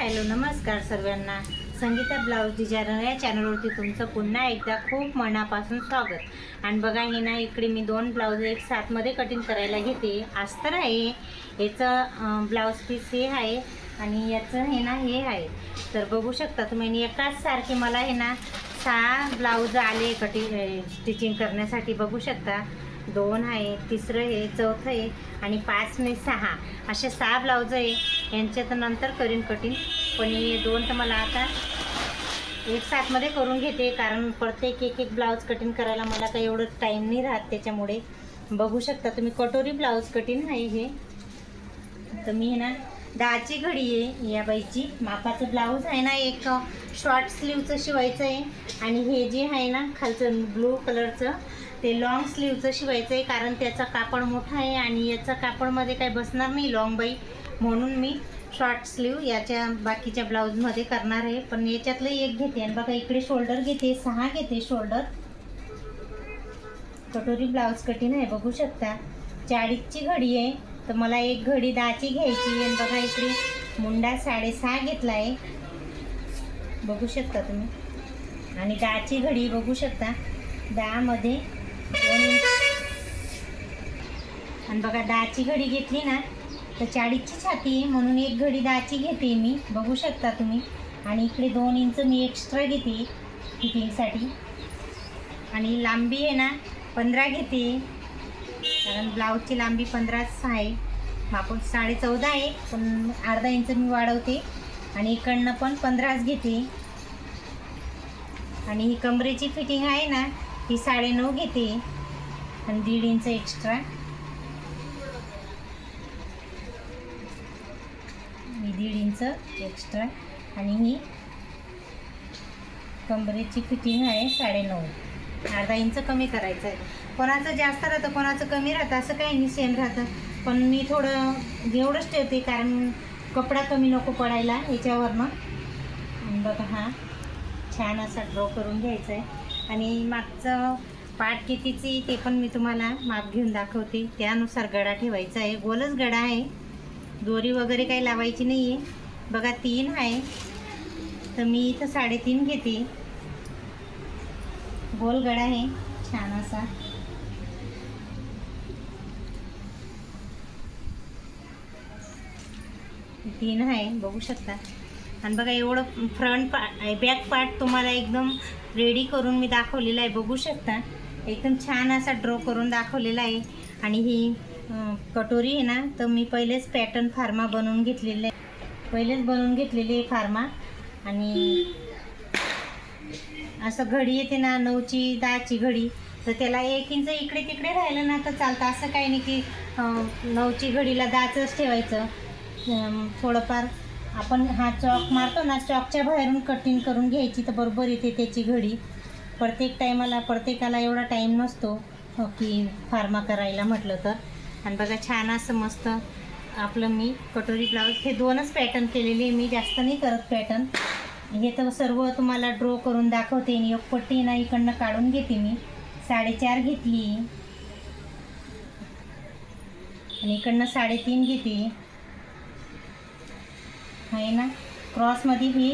Hello नमस्कार सर्वांना. Sangeeta blouse designer या चॅनलवरती तुमचं पुन्हा एकदा खूप मनापासून स्वागत. आणि बघा हे ना इकडे मी दोन ब्लाऊज एक साथमध्ये कटिंग करायला घेते. अस्तर आहे याचं ब्लाऊज पीस हे आहे आणि याचं हे ना हे आहे. तर बघू शकता तुम्ही आणि एकाच सारखे मला हे ना सहा ब्लाऊज आले कटिंग स्टिचिंग करण्यासाठी. बघू शकता. दोन आहे तिसरं आहे चौथं आहे आणि पाच ने सहा. असे सहा ब्लाऊज आहे. यांच्यात नंतर करीन कटिंग. पण हे दोन तर मला आता एक साथमध्ये करून घेते. कारण प्रत्येक एक एक ब्लाऊज कटिंग करायला मला काही एवढं टाईम नाही राहत त्याच्यामुळे. बघू शकता तुम्ही कटोरी ब्लाऊज कटिंग आहे हे. तर मी हे ना दहाची घडी आहे या बाईची. मापाचं ब्लाऊज आहे ना एक शॉर्ट स्लीवचं शिवायचं आहे. आणि हे जे आहे ना खालचं ब्लू कलरचं ते लॉंग स्लीवचं शिवायचं आहे कारण त्याचा कापड मोठा आहे आणि याचा कापडमध्ये काही बसणार नाही लॉंग बाई. म्हणून मी शॉर्ट स्लीव याच्या बाकीच्या ब्लाऊजमध्ये करणार आहे. पण याच्यातलं एक घेते आणि बघा इकडे शोल्डर घेते सहा घेते शोल्डर कटोरी ब्लाऊज कटिंग आहे बघू शकता. चाळीसची घडी आहे तर मला एक घडी दहाची घ्यायची आणि बघा इकडे मुंडा साडेसहा घेतला आहे बघू शकता तुम्ही. आणि दहाची घडी बघू शकता. दहामध्ये आणि बघा दहाची घडी घेतली ना तर चाळीसची छाती आहे म्हणून एक घडी दहाची घेते मी. बघू शकता तुम्ही. आणि इकडे दोन इंच मी एक्स्ट्रा घेते फिटिंगसाठी आणि लांबी आहे ना पंधरा घेते. कारण ब्लाऊजची लांबी पंधराच आहे. मापून साडे चौदा आहे पण अर्धा इंच मी वाढवते. आणि इकडनं पण पंधराच घेते. आणि ही कमरेची फिटिंग आहे ना ही साडेनऊ घेते. आणि दीड इंच एक्स्ट्रा ही दीड इंच एक्स्ट्रा आणि ही कमरेची फिटिंग आहे साडेनऊ अर्धा इंच कमी करायचं आहे. कोणाचं जास्त राहतं कोणाचं कमी राहतं असं काही नाही सेम राहतं. पण मी थोडं एवढंच ठेवते कारण कपडा कमी नको पडायला याच्यावरनं. आणि बघा हा छान असा ड्रॉ करून घ्यायचा आहे. आणि मागचं पाठ कितीची ते पण मी तुम्हाला माप घेऊन दाखवते. त्यानुसार गडा ठेवायचा आहे. गोलच गडा आहे. दोरी वगैरे काही लावायची नाही आहे बघा तीन आहे. तर मी इथं साडेतीन घेते. गोल गडा आहे. छान असा. तीन आहे. बघू शकता. आणि बघा एवढं फ्रंट पार्ट बॅक पार्ट तुम्हाला एकदम रेडी करून मी दाखवलेला आहे. बघू शकता? एकदम छान असा ड्रॉ करून दाखवलेला आहे. आणि ही कटोरी आहे ना तर मी पहिलेच पॅटर्न फार्मा बनवून घेतलेलं आहे. पहिलेच बनवून घेतलेली आहे फार्मा. आणि असं घडी येते ना नऊची दहाची घडी तर त्याला एक इंच इकडे तिकडे राहिलं ना तर चालतं. असं काही नाही की नऊची घडीला दहाचंच ठेवायचं. थोडंफार आपण हा चॉक मारतो ना चॉकच्या बाहेरून कटिंग करून घ्यायची तर बरोबर येते त्याची घडी. प्रत्येक टायमाला प्रत्येकाला एवढा टाईम नसतो हो की फार्मा करायला म्हटलं तर. आणि बघा छान असं मस्त आपलं मी कटोरी ब्लाऊज हे दोनच पॅटर्न केलेले आहे मी जास्त नाही करत पॅटर्न हे तर सर्व तुम्हाला ड्रॉ करून दाखवते आणि एक पट्टी ना इकडनं काढून घेते मी. साडेचार घेतली. आणि इकडनं साडेतीन घेते. आहे ना? क्रॉसमध्ये ही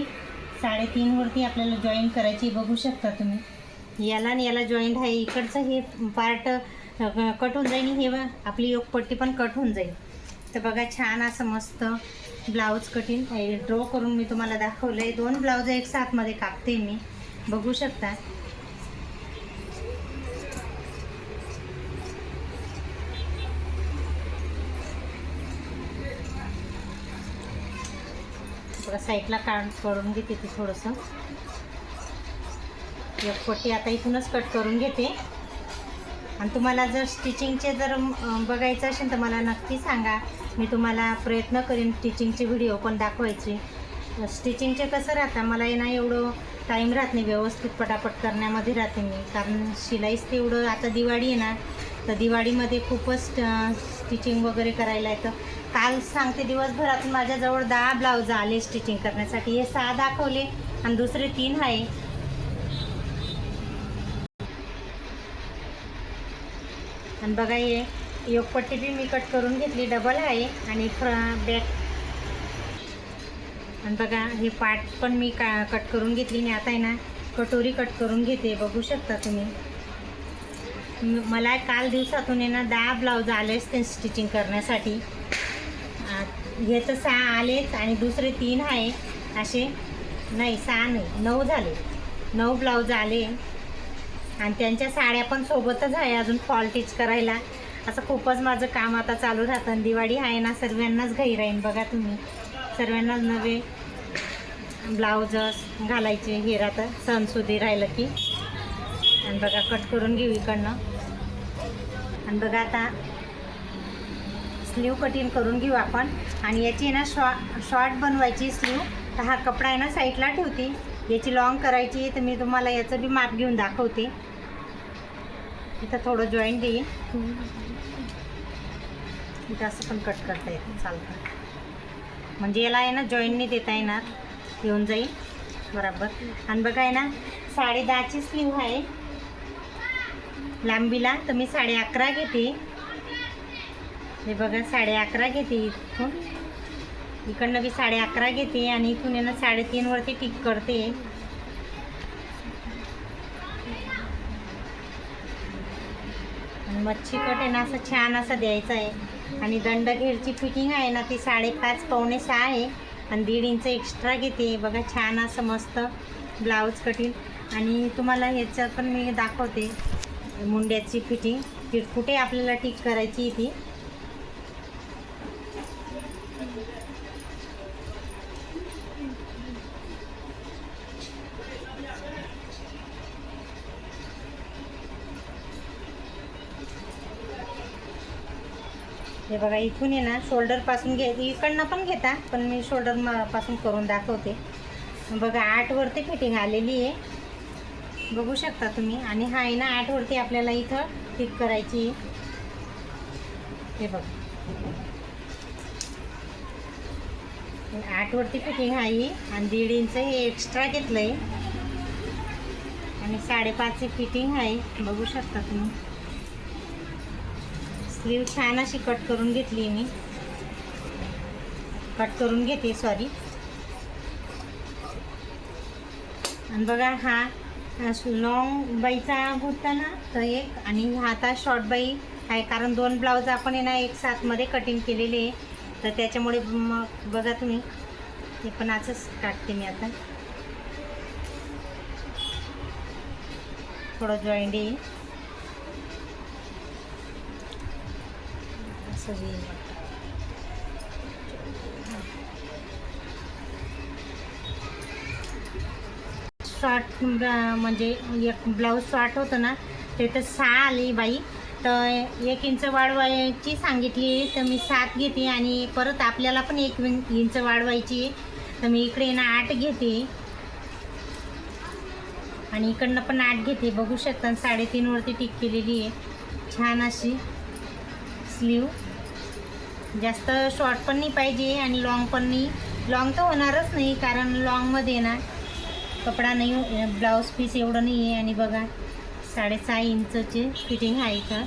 साडेतीनवरती आपल्याला जॉईन करायची बघू शकता तुम्ही. याला आणि याला जॉईंट आहे. इकडचं हे पार्ट कट होऊन जाईल हे आपली योगपट्टी पण कट होऊन जाईल. तर बघा छान असं मस्त ब्लाऊज कटिंग ड्रॉ करून मी तुम्हाला दाखवलं आहे दोन ब्लाऊज एक साथमध्ये कापते मी. बघू शकता. बघा साईडला काढ करून घेते ते थोडंसं. एक पट्टी आता इथूनच कट करून घेते. आणि तुम्हाला जर स्टिचिंगचे जर बघायचं असेल तर मला नक्की सांगा. मी तुम्हाला प्रयत्न करेन स्टिचिंगचे व्हिडिओ पण दाखवायचे. स्टिचिंगचे कसं राहतं? मला आहे ना एवढं टाईम राहत नाही व्यवस्थित पटापट करण्यामध्ये राहते मी. कारण शिलाईच तेवढं आता दिवाळी आहे ना तर दिवाळीमध्ये खूपच स्टिचिंग वगैरे करायला येतं. काल सांगते दिवसभरात माझ्याजवळ दहा ब्लाऊज आले स्टिचिंग करण्यासाठी. हे सहा दाखवले आणि दुसरे तीन आहे. आणि बघा हे योगपट्टी बी मी कट करून घेतली. डबल आहे आणि फ्र बॅक आणि बघा हे पार्ट पण मी का कट करून घेतली. आणि आता आहे ना कटोरी कट करून घेते. बघू शकता तुम्ही. मला काल दिवसातून आहे ना दहा ब्लाऊज आलेच ते स्टिचिंग करण्यासाठी. हे तर सहा आलेच आणि दुसरे तीन आहे. असे नाही सहा नाही नऊ झाले. नऊ ब्लाऊज आले. आणि त्यांच्या साड्या पण सोबतच आहे अजून फॉल टिच करायला. असं खूपच माझं काम आता चालू राहतं. आणि दिवाळी आहे ना सर्वांनाच घाई राहीन बघा तुम्ही. सर्वांनाच नवे ब्लाऊज घालायचे. हे राहतं सणसुदी राहिलं की. आणि बघा कट करून घेऊ इकडनं. आणि बघा आता स्लीव कटिंग करून घेऊ आपण. आणि याची ना शॉ शॉर्ट बनवायची स्लीव तर हा कपडा आहे ना साईडला ठेवते. याची लॉंग करायची तर मी तुम्हाला याचं बी माप घेऊन दाखवते. इथं थोडं जॉईंट देईन. इथं असं पण कट करता येतं. चालतं. म्हणजे याला आहे ना जॉईंट नाही देता येणार. येऊन जाईल. बरोबर. आणि बघा आहे ना साडे दहाची स्लीव आहे. लांबीला. तर मी साडे अकरा घेते. हे बघा साडे अकरा घेते इथून. इकडनं मी साडे अकरा घेते आणि इथून आहे ना साडेतीनवरती टिक करते. मच्छी कट आहे ना असं छान असं द्यायचं आहे. आणि दंडघेरची फिटिंग आहे ना ती साडेपाच पावणे सहा आहे. आणि दीड इंच एक्स्ट्रा घेते. बघा छान असं मस्त ब्लाऊज कटिंग आणि तुम्हाला ह्याच्यात पण मी दाखवते. मुंड्याची फिटिंग. की कुठे आपल्याला टिक करायची ती? हे बघा इथून आहे ना शोल्डरपासून घे इकडनं पण घेता पण मी शोल्डरपासून करून दाखवते. बघा आठवरती फिटिंग आलेली आहे. बघू शकता तुम्ही. आणि हा आहे ना आठवरती आपल्याला इथं ठीक करायची. हे बघ. आठवरती फिटिंग आहे आणि दीड इंच हे एक्स्ट्रा घेतलं आहे आणि साडेपाचची फिटिंग आहे. बघू शकता तुम्ही. स्लीव छान अशी कट करून घेतली मी. कट करून घेते सॉरी आणि बघा हा लॉंग बाईचा होता ना तर एक. आणि हाता शॉर्ट बाई आहे कारण दोन ब्लाऊज आपण आहे ना एक साथमध्ये कटिंग केलेले आहे. तर त्याच्यामुळे मग बघा तुम्ही. हे पण असंच काढते मी आता. थोडं जॉईंट येईल असं येईल शॉर्ट म्हणजे एक ब्लाऊज शॉर्ट होतं ना ते तर सहा आली बाई. तर एक इंच वाढवायची सांगितली तर मी सात घेते आणि परत आपल्याला पण एक इंच वाढवायची. आहे तर मी इकडे ना आठ घेते. आणि इकडनं पण आठ घेते. बघू शकता साडेतीनवरती टिक केलेली आहे. छान अशी स्लीव जास्त शॉर्ट पण नाही पाहिजे आणि लाँग पण नाही. लाँग तर होणारच नाही कारण लाँगमध्ये ना कपडा नाही ब्लाऊज पीस एवढं नाही आहे आणि बघा साडेसहा इंचचे फिटिंग आहे का?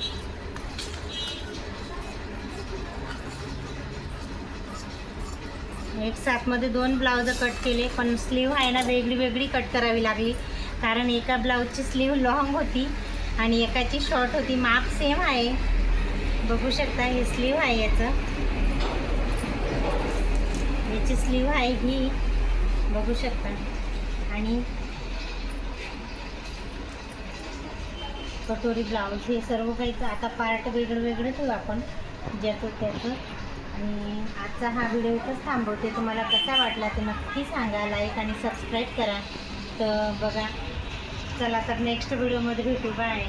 एक साथमध्ये दोन ब्लाऊज कट केले पण स्लीव आहे ना वेगळी वेगळी कट करावी लागली. कारण एका ब्लाऊजची स्लीव लॉंग होती आणि एकाची शॉर्ट होती. माप सेम आहे. बघू शकता हे स्लीव आहे याचं. याची स्लीव आहे ही. बघू शकता. आणि कटोरी ब्लाऊज हे सर्व काही आता पार्ट वेगळं वेगळं ठेवू आपण ज्याचं त्याचं. आणि आजचा हा व्हिडिओ इथंच थांबवते. तुम्हाला कसा वाटला ते नक्की सांगा. लाईक आणि सबस्क्राईब करा. तर बघा चला तर नेक्स्ट व्हिडिओमध्ये भेटू. बाय